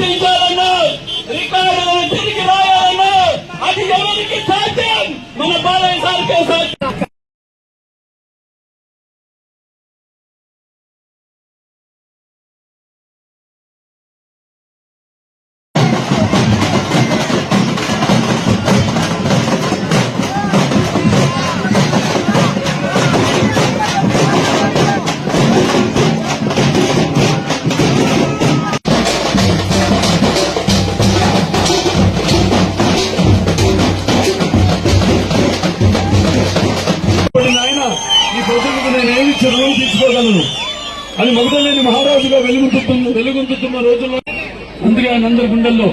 గుర్తించాలన్నా రికార్డులను తిరిగి రాయాలన్నా అది ఎవరికి సాధ్యం? మన బాలయ్య సార్ ప్రజలకు నేను ఏమిచ్చి రుణం తీసుకోగలను అని మొదలైన మహారాజుగా వెలుగుతున్న వెలుగొందుతున్న రోజుల్లో అందుకే ఆయన అందరి గుండెల్లో